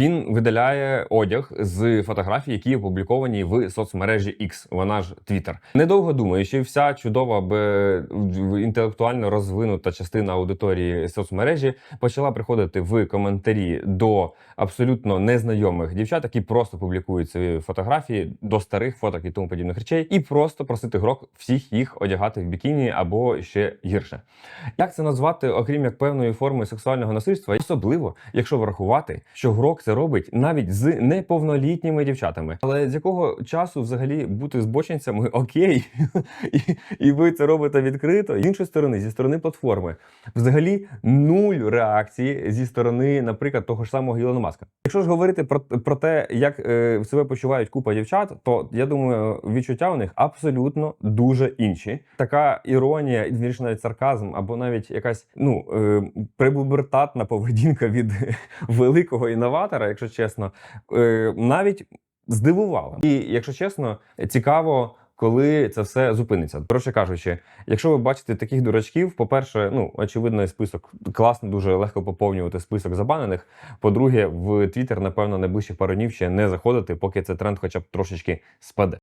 Він видаляє одяг з фотографій, які опубліковані в соцмережі X, вона ж Twitter. Недовго думаючи, вся чудова інтелектуально розвинута частина аудиторії соцмережі почала приходити в коментарі до абсолютно незнайомих дівчат, які просто публікують свої фотографії до старих фоток і тому подібних речей, і просто просити грок всіх їх одягати в бікіні або ще гірше. Як це назвати, окрім як певної форми сексуального насильства, особливо якщо врахувати, що грок це робить навіть з неповнолітніми дівчатами. Але з якого часу взагалі бути збочинцями окей, і, і ви це робите відкрито. З іншої сторони, зі сторони платформи, взагалі нуль реакції зі сторони, наприклад, того ж самого Ілона Маска. Якщо ж говорити про, про те, як е, себе почувають купа дівчат, то я думаю, відчуття у них абсолютно дуже інші. Така іронія, вірніше навіть сарказм, або навіть якась ну е, пребубертатна поведінка від великого інноватора, якщо чесно, е, навіть здивувала. І якщо чесно, цікаво. Коли це все зупиниться, коротше кажучи, якщо ви бачите таких дурачків, по-перше, ну очевидно, список класно, дуже легко поповнювати список забанених. По-друге, в Твіттер, напевно, найближчих пару днів ще не заходити, поки цей тренд, хоча б трошечки спаде.